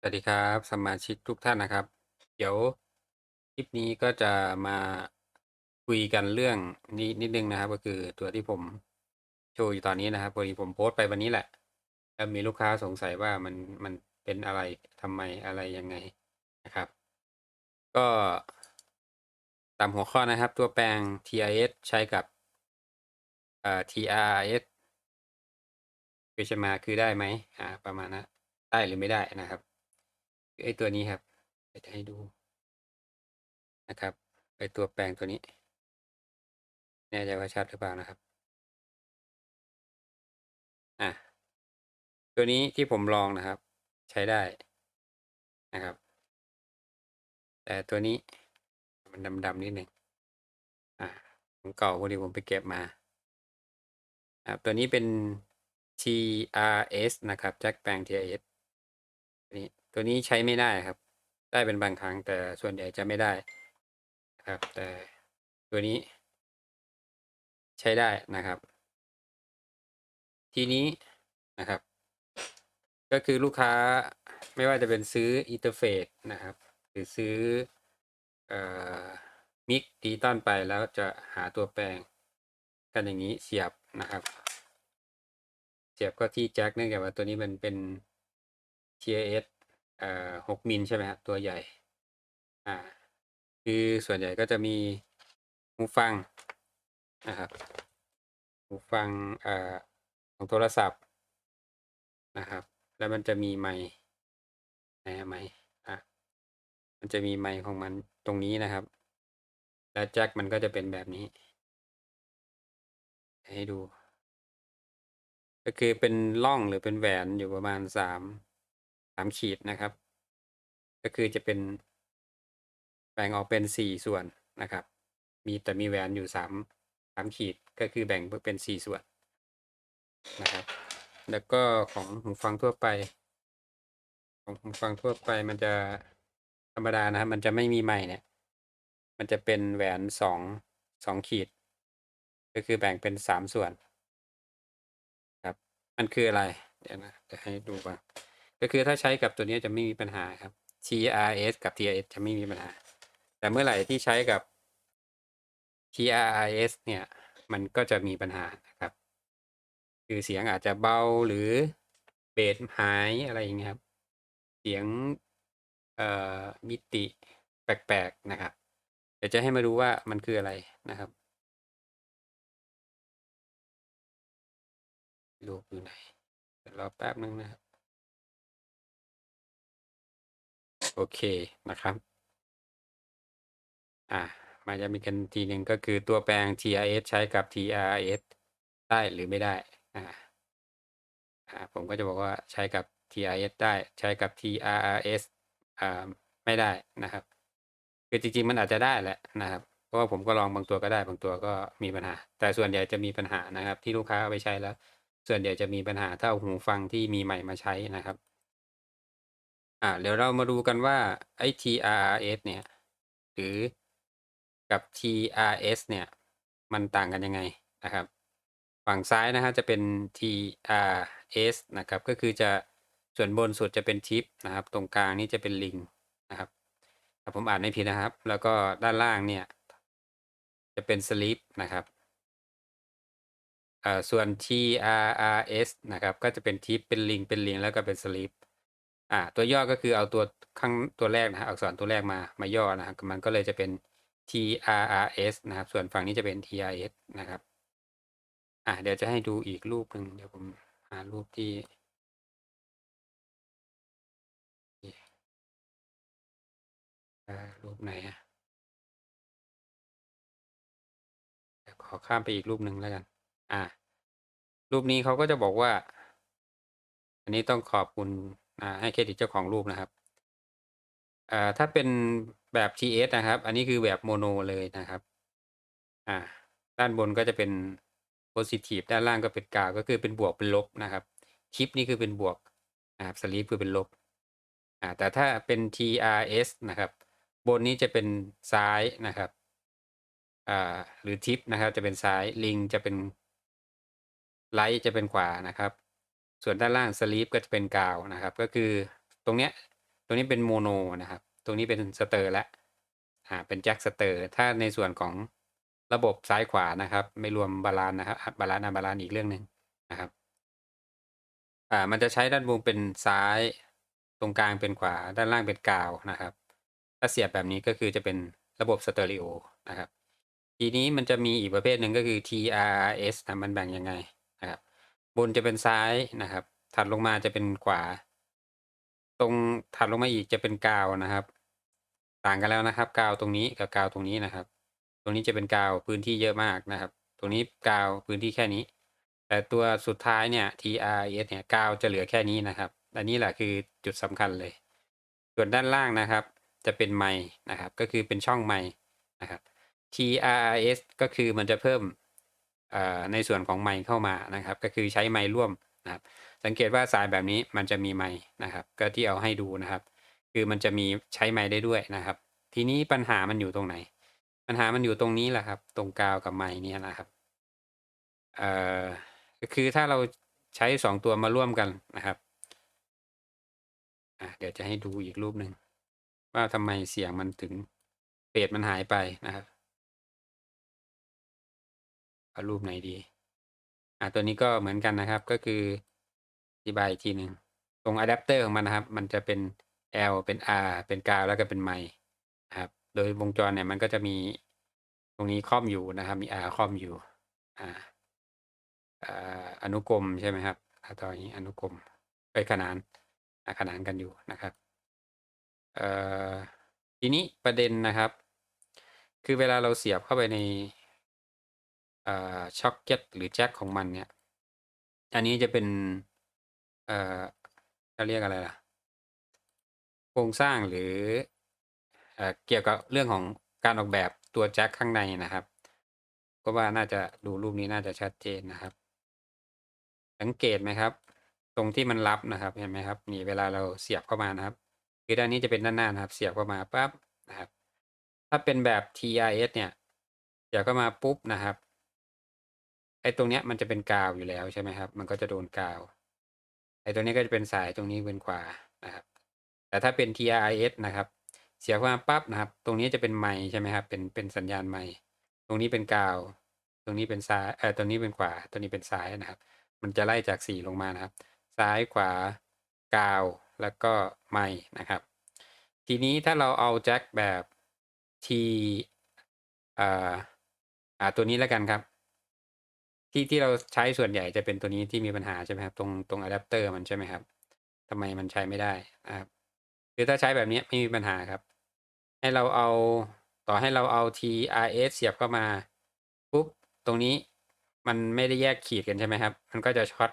สวัสดีครับสมาชิกทุกท่านนะครับ เดี๋ยวคลิปนี้ก็จะมาคุยกันเรื่องนี้นิดนึงนะครับ ก็คือตัวที่ผมโชว์อยู่ตอนนี้นะครับพอดีผมโพสต์ไปวันนี้แหละ แล้วมีลูกค้าสงสัยว่ามันมันเป็นอะไรทำไมอะไรยังไงนะครับ ก็ตามหัวข้อนะครับ ตัวแปลง TIS ใช้กับเอ่อ TRS คือจะมาคือได้ไหมอ่าประมาณนั้นได้หรือไม่ได้นะครับ ไอ้ตัวนี้ครับเดี๋ยวจะให้ดูนะครับไอตัวแปลงตัวนี้แน่ใจว่าชัดหรือเปล่านะครับอะตัวนี้ที่ผมลองนะครับ ใช้ได้นะครับ แต่ตัวนี้มันดำๆนิดหนึ่งอะของเก่าพอดีผมไปเก็บมาครับตัวนี้เป็น TRS นะครับแจ็คแปลง TRS นี้ ตัวนี้ใช้ไม่ได้ครับ ได้เป็นบางครั้งแต่ส่วนใหญ่จะไม่ได้ครับ แต่ตัวนี้ ใช้ได้นะครับ ทีนี้นะครับ ก็คือลูกค้าไม่ว่าจะเป็นซื้ออินเทอร์เฟซนะครับ หรือซื้อมิกดิจิตอลไปแล้วจะหาตัวแปลงกันอย่างนี้เสียบนะครับ เสียบก็ที่แจ็คเนื่องจากว่าตัวนี้มันเป็น TIS เอ่อหกมิลใช่ไหมครับตัวใหญ่ อ่า คือส่วนใหญ่ก็จะมีหูฟังนะครับหูฟังเอ่อของโทรศัพท์นะครับ แล้วมันจะมีไมค์นะไมค์อะมันจะมีไมค์ของมันตรงนี้นะครับ แล้วแจ็คมันก็จะเป็นแบบนี้ ให้ดู ก็คือเป็นร่องหรือเป็นแหวนอยู่ประมาณสาม สามขีดนะครับ ก็คือจะเป็นแบ่งออกเป็นสี่ส่วนนะครับ มีแต่มีแหวนอยู่สามสามขีดก็คือแบ่งเป็นสี่ส่วนนะครับ แล้วก็ของหูฟังทั่วไป ของหูฟังทั่วไปมันจะธรรมดานะครับ มันจะไม่มีไมค์เนี่ย มันจะเป็นแหวนสองสองขีด ก็คือแบ่งเป็นสามส่วน ครับ มันคืออะไร เดี๋ยวนะจะให้ดูก่อน ก็คือถ้าใช้กับตัวนี้จะไม่มีปัญหาครับ TRS กับ TRS จะไม่มีปัญหา แต่เมื่อไหร่ที่ใช้กับ TRS เนี่ย มันก็จะมีปัญหานะครับ คือเสียงอาจจะเบาหรือเบสหายอะไรอย่างเงี้ยครับ เสียงเอ่อมิติแปลกๆนะครับ เดี๋ยวจะให้มาดูว่ามันคืออะไรนะครับรูปอยู่ไหนเดี๋ยวรอแป๊บนึงนะครับ โอเคนะครับ อ่ามาจะมีกันทีหนึ่งก็คือตัวแปลง TRS ใช้กับ TRS ได้หรือไม่ได้ อ่า อ่า ผมก็จะบอกว่าใช้กับ TRS ได้ ใช้กับ TRS อ่า ไม่ได้นะครับ คือจริงๆ มันอาจจะได้แหละนะครับ เพราะว่าผมก็ลองบางตัวก็ได้บางตัวก็มีปัญหา แต่ส่วนใหญ่จะมีปัญหานะครับ ที่ลูกค้าเอาไปใช้แล้ว ส่วนใหญ่จะมีปัญหาถ้าเอาหูฟังที่มีใหม่มาใช้นะครับ อ่าเดี๋ยวเรามาดูกันว่าไอ้ TRS เนี่ย หรือกับ TRS เนี่ย มันต่างกันยังไงนะครับ ฝั่งซ้ายนะฮะจะเป็น TRS นะครับ ก็คือจะส่วนบนสุดจะเป็นทิปนะครับ ตรงกลางนี่จะเป็นลิงนะครับถ้าผมอ่านไม่ผิดนะครับ แล้วก็ด้านล่างเนี่ย จะเป็นสลิปนะครับอ่าส่วน TRRS นะครับ ก็จะเป็นทิปเป็นลิง เป็นลิงแล้วก็เป็นสลิป อ่า ตัวย่อก็คือเอาตัวข้างตัวแรกนะฮะอักษรตัวแรกมามาย่อนะครับมันก็เลยจะเป็น TRRS นะครับ ส่วนฝั่งนี้จะเป็น TRS นะครับ อะเดี๋ยวจะให้ดูอีกรูปหนึ่งเดี๋ยวผมหารูปที่รูปไหนอะเดี๋ยวขอข้ามไปอีกรูปหนึ่งแล้วกัน อ่า รูปนี้เขาก็จะบอกว่า อันนี้ต้องขอบคุณ อ่าให้เครดิตเจ้าของรูปนะครับอ่าถ้าเป็นแบบ TS นะครับ อันนี้คือแบบโมโนเลยนะครับอ่าด้านบนก็จะเป็น positive ด้านล่างก็เป็นกาวก็คือเป็นบวกเป็นลบนะครับคลิปนี่คือเป็นบวกนะครับสลีปคือเป็นลบอ่าแต่ถ้าเป็น TRS นะครับ บนนี้จะเป็นซ้ายนะครับอ่าหรือทิปนะครับจะเป็นซ้ายลิงจะเป็นไลท์จะเป็นขวานะครับ ส่วนด้านล่างสลีปก็จะเป็นกาวนะครับ ก็คือตรงเนี้ยตัวนี้เป็นโมโนนะครับ ตรงนี้เป็นสเตอร์และอ่าเป็นแจ็คสเตอร์ ถ้าในส่วนของระบบซ้ายขวานะครับ ไม่รวมบาลานนะครับบาลานอะบาลานอีกเรื่องหนึ่งนะครับอ่ามันจะใช้ด้านบนเป็นซ้ายตรงกลางเป็นขวาด้านล่างเป็นกาวนะครับ ถ้าเสียบแบบนี้ก็คือจะเป็นระบบสเตอริโอนะครับ ทีนี้มันจะมีอีกประเภทหนึ่งก็คือ TRS นะมันแบ่งยังไง บนจะเป็นซ้ายนะครับ ถัดลงมาจะเป็นขวา ตรงถัดลงมาอีกจะเป็นกาวนะครับ ต่างกันแล้วนะครับ กาวตรงนี้กับกาวตรงนี้นะครับ ตรงนี้จะเป็นกาวพื้นที่เยอะมากนะครับ ตรงนี้กาวพื้นที่แค่นี้ แต่ตัวสุดท้ายเนี่ย TRS เนี่ยกาวจะเหลือแค่นี้นะครับอันนี้แหละคือจุดสำคัญเลย ส่วนด้านล่างนะครับ จะเป็นไมค์นะครับ ก็คือเป็นช่องไมค์นะครับ TRS ก็คือมันจะเพิ่ม ในส่วนของไมค์เข้ามานะครับ ก็คือใช้ไมค์ร่วมนะครับ สังเกตว่าสายแบบนี้มันจะมีไมค์นะครับ ก็ที่เอาให้ดูนะครับ คือมันจะมีใช้ไมค์ได้ด้วยนะครับ ทีนี้ปัญหามันอยู่ตรงไหน ปัญหามันอยู่ตรงนี้แหละครับ ตรงกาวกับไมค์เนี่ยนะครับเอ่อคือถ้าเราใช้สองตัวมาร่วมกันนะครับอะเดี๋ยวจะให้ดูอีกรูปหนึ่งว่าทำไมเสียงมันถึงเฟดมันหายไปนะครับ เอารูปไหนดี อะตัวนี้ก็เหมือนกันนะครับ ก็คืออธิบายอีกทีหนึ่งตรงอะแดปเตอร์ของมันนะครับ มันจะเป็น L เป็น R เป็นกาวแล้วก็เป็นไมค์นะครับ โดยวงจรเนี่ยมันก็จะมีตรงนี้ครอบอยู่นะครับ มี R ครอบอยู่ อ่าอนุกรมใช่ไหมครับตอนนี้อนุกรมไปขนานขนานกันอยู่นะครับทีนี้ประเด็นนะครับ คือเวลาเราเสียบเข้าไปใน ช็อคเก็ตหรือแจ็คของมันเนี่ย อันนี้จะเป็นเอ่อเขาเรียกอะไรล่ะ โครงสร้างหรือเอเกี่ยวกับเรื่องของการออกแบบตัวแจ็คข้างในนะครับ ก็ว่าน่าจะดูรูปนี้น่าจะชัดเจนนะครับ สังเกตไหมครับ ตรงที่มันรับนะครับเห็นไหมครับนี่เวลาเราเสียบเข้ามานะครับคือด้านนี้จะเป็นด้านหน้านะครับ เสียบเข้ามาปั๊บนะครับ ถ้าเป็นแบบ TRS เนี่ยเสียบเข้ามาปุ๊บนะครับ อ้ตรงเนี้ยมันจะเป็นกาวอยู่แล้วใช่ไหมครับ มันก็จะโดนกาว ไอ้ตรงนี้ก็จะเป็นสายตรงนี้เป็นขวานะครับ แต่ถ้าเป็น TRS นะครับ เสียบเข้ามปั๊บนะครับ ตรงนี้จะเป็นไมค์ใช่ไหมครับ เป็นเป็นสัญญาณไมค์ตรงนี้เป็นกาว ตรงนี้เป็นซ้ายเออตรงนี้เป็นขวา ตรงนี้เป็นซ้ายนะครับ มันจะไล่จากสีลงมานะครับ ซ้ายขวากาวแล้วก็ไมค์นะครับ ทีนี้ถ้าเราเอาแจ็คแบบ T อ่าอ่าตัวนี้แล้วกันครับ ที่ ที่เราใช้ส่วนใหญ่จะเป็นตัวนี้ที่มีปัญหาใช่ไหมครับ ตรง ตรงอะแดปเตอร์มันใช่ไหมครับ ทำไมมันใช้ไม่ได้ครับ คือถ้าใช้แบบนี้ไม่มีปัญหาครับ ให้เราเอาต่อให้เราเอา TRS เสียบเข้ามาปุ๊บตรงนี้มันไม่ได้แยกขีดกันใช่ไหมครับ มันก็จะช็อต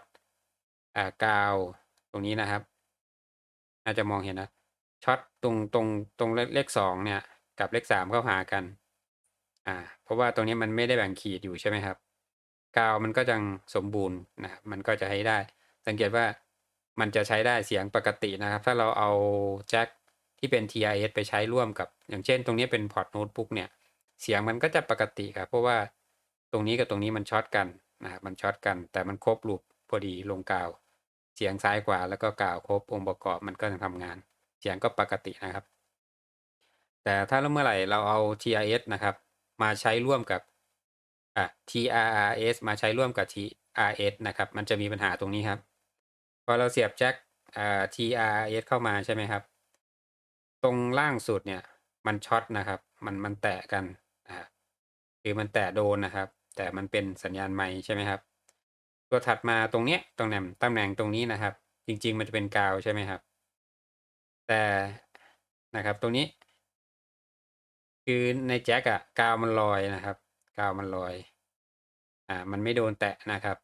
อ่ากาวตรงนี้นะครับน่าจะมองเห็นนะช็อตตรงตรงตรงเลขสองเนี่ย กับเลขสามเข้าหากัน อ่า เพราะว่าตรงนี้มันไม่ได้แบ่งขีดอยู่ใช่ไหมครับ กาวมันก็ยังสมบูรณ์นะครับมันก็จะให้ได้ สังเกตว่ามันจะใช้ได้เสียงปกตินะครับ ถ้าเราเอาแจ็คที่เป็น TRS ไปใช้ร่วมกับ อย่างเช่น ตรงนี้เป็นพอร์ตโน้ตบุ๊กเนี่ย เสียงมันก็จะปกติครับ เพราะว่าตรงนี้กับตรงนี้มันช็อตกันนะครับมันช็อตกัน แต่มันครบลูปพอดีลงกาว เสียงซ้ายขวาแล้วก็กาวครบองค์ประกอบมันก็จะทำงาน เสียงก็ปกตินะครับ แต่ถ้าเมื่อไหร่เราเอา TRS นะครับ มาใช้ร่วมกับ อะ TRRS มาใช้ร่วมกับ TRS นะครับ มันจะมีปัญหาตรงนี้ครับ พอเราเสียบแจ็คอ่า TRRS เข้ามาใช่ไหมครับ ตรงล่างสุดเนี่ย มันช็อตนะครับ มันมันแตะกันอ่าคือมันแตะโดนนะครับ แต่มันเป็นสัญญาณไม้ใช่ไหมครับ ตัวถัดมาตรงเนี้ยตรงแหน่งตำแหน่งตรงนี้นะครับ จริง ๆ มันจะเป็นกาวใช่ไหมครับ แต่นะครับตรงนี้ คือในแจ็คอะกาวมันลอยนะครับ กาวมันลอย อ่า มันไม่โดนแตะนะครับ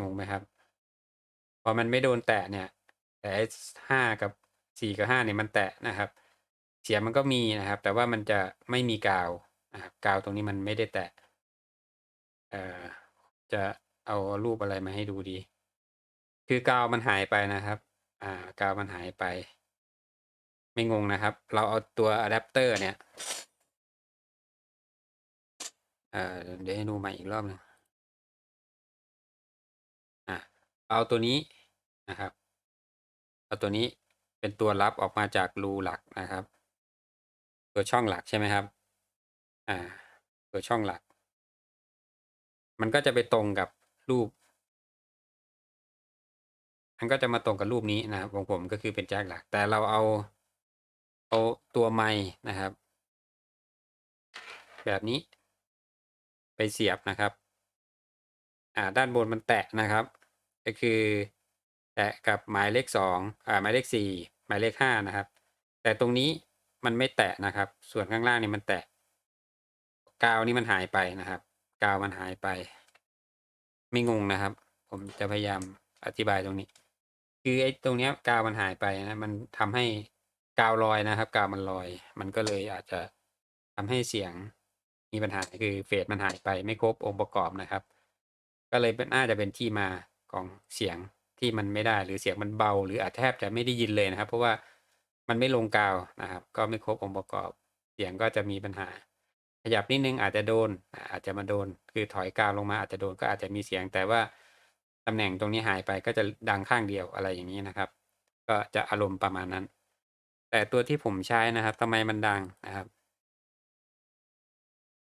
งงไหมครับ พอมันไม่โดนแตะเนี่ย แต่ห้ากับสี่กับห้าเนี่ยมันแตะนะครับ เสียงมันก็มีนะครับ แต่ว่ามันจะไม่มีกาวนะครับกาวตรงนี้มันไม่ได้แตะเอ่อจะเอารูปอะไรมาให้ดูดี คือกาวมันหายไปนะครับ อ่ากาวมันหายไป ไม่งงนะครับ เราเอาตัวอะแดปเตอร์เนี่ย อ่อเดี๋ยวให้ดูใหม่อีกรอบหนึ่งอะเอาตัวนี้นะครับ เอาตัวนี้เป็นตัวรับออกมาจากรูหลักนะครับ ตัวช่องหลักใช่ไหมครับ อ่า ตัวช่องหลัก มันก็จะไปตรงกับรูปมันก็จะมาตรงกับรูปนี้นะครับของผมก็คือเป็นแจ็คหลัก แต่เราเอาเอาตัวไม้นะครับ แบบนี้ ไปเสียบนะครับ อ่าด้านบนมันแตะนะครับ ก็คือแตะกับหมายเลขสองอ่าหมายเลขสี่หมายเลขห้านะครับ แต่ตรงนี้มันไม่แตะนะครับ ส่วนข้างล่างนี่มันแตะกาวนี่มันหายไปนะครับ กาวมันหายไป ไม่งงนะครับ ผมจะพยายามอธิบายตรงนี้ คือไอ้ตรงเนี้ยกาวมันหายไปนะมันทำให้กาวลอยนะครับ กาวมันลอย มันก็เลยอาจจะทำให้เสียง มีปัญหาคือเฟสมันหายไปไม่ครบองค์ประกอบนะครับ ก็เลยเป็นน่าจะเป็นที่มาของเสียงที่มันไม่ได้หรือเสียงมันเบา หรืออาจแทบจะไม่ได้ยินเลยนะครับ เพราะว่ามันไม่ลงกาวนะครับ ก็ไม่ครบองค์ประกอบ เสียงก็จะมีปัญหา ขยับนิดนึงอาจจะโดนอาอาจจะมาโดน คือถอยกาวลงมาอาจจะโดนก็อาจจะมีเสียง แต่ว่าตำแหน่งตรงนี้หายไปก็จะดังข้างเดียวอะไรอย่างนี้นะครับ ก็จะอารมณ์ประมาณนั้น แต่ตัวที่ผมใช้นะครับทำไมมันดังนะครับ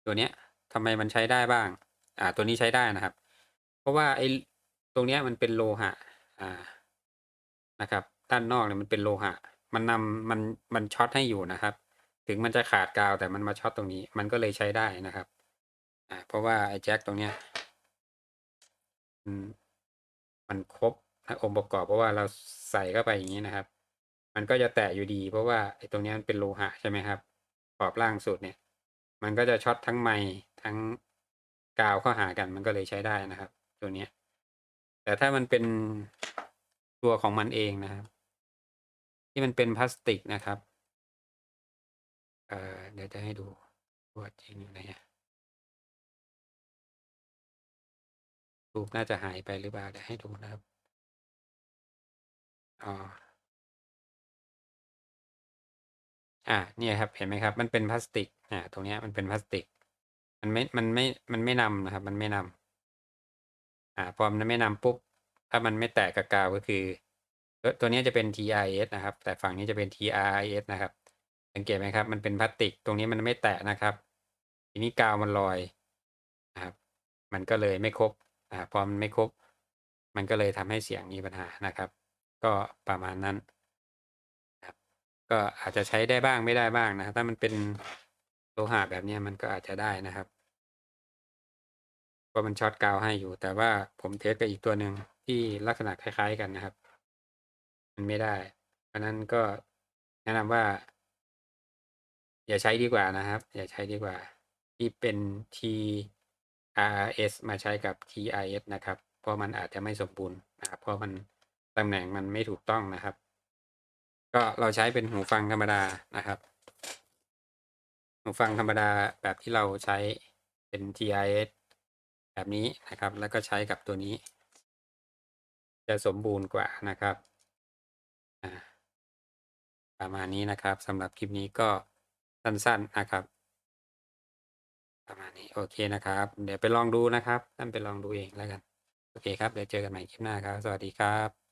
ตัวเนี้ยทำไมมันใช้ได้บ้าง อ่า ตัวนี้ใช้ได้นะครับ เพราะว่าไอ้ตรงเนี้ยมันเป็นโลหะ อ่า นะครับ ด้านนอกเนี่ยมันเป็นโลหะ มันนำมันมันช็อตให้อยู่นะครับ ถึงมันจะขาดกาวแต่มันมาช็อตตรงนี้ มันก็เลยใช้ได้นะครับ อ่า เพราะว่าไอ้แจ็คตรงเนี้ยมันครบองค์ประกอบเพราะว่าเราใส่เข้าไปอย่างนี้นะครับ มันก็จะแตะอยู่ดี เพราะว่าไอ้ตรงนี้มันเป็นโลหะใช่ไหมครับขอบล่างสุดเนี่ย มันก็จะช็อตทั้งไม้ทั้งกาวเข้าหากันมันก็เลยใช้ได้นะครับ ตัวเนี้ยแต่ถ้ามันเป็นตัวของมันเองนะครับ ที่มันเป็นพลาสติกนะครับเอ่อเดี๋ยวจะให้ดูตัวจริงอยู่ไหนรูปน่าจะหายไปหรือเปล่าเดี๋ยวให้ดูนะครับอ๋อ อ่าเนี่ยครับเห็นไหมครับ มันเป็นพลาสติกอ่าตรงเนี้ยมันเป็นพลาสติก มันไม่มันไม่มันไม่นำนะครับ มันไม่นำอ่าพอมันไม่นำปุ๊บ ถ้ามันไม่แตะกับกาวก็คือ ตัวนี้จะเป็น TRS นะครับ แต่ฝั่งนี้จะเป็น TRIS นะครับ สังเกตไหมครับ มันเป็นพลาสติก ตรงนี้มันไม่แตะนะครับ ทีนี้กาวมันลอยนะครับ มันก็เลยไม่ครบอ่าพอมันไม่ครบ มันก็เลยทำให้เสียงมีปัญหานะครับ ก็ประมาณนั้น ก็อาจจะใช้ได้บ้างไม่ได้บ้างนะครับ ถ้ามันเป็นโลหะแบบนี้มันก็อาจจะได้นะครับเพราะมันช็อตกาวให้อยู่ แต่ว่าผมเทสกับอีกตัวหนึ่งที่ลักษณะคล้าย ๆ กันนะครับ มันไม่ได้ เพราะนั้นก็แนะนำว่า อย่าใช้ดีกว่านะครับ อย่าใช้ดีกว่า ที่เป็น TRS มาใช้กับ TIS นะครับ เพราะมันอาจจะไม่สมบูรณ์นะครับ เพราะมันตำแหน่งมันไม่ถูกต้องนะครับ ก็เราใช้เป็นหูฟังธรรมดานะครับ หูฟังธรรมดาแบบที่เราใช้เป็น TIS แบบนี้นะครับ แล้วก็ใช้กับตัวนี้ จะสมบูรณ์กว่านะครับประมาณนี้นะครับสำหรับคลิปนี้ก็สั้นๆนะครับ ประมาณนี้โอเคนะครับ เดี๋ยวไปลองดูนะครับท่านไปลองดูเองแล้วกัน โอเคครับเดี๋ยวเจอกันใหม่คลิปหน้าครับ สวัสดีครับ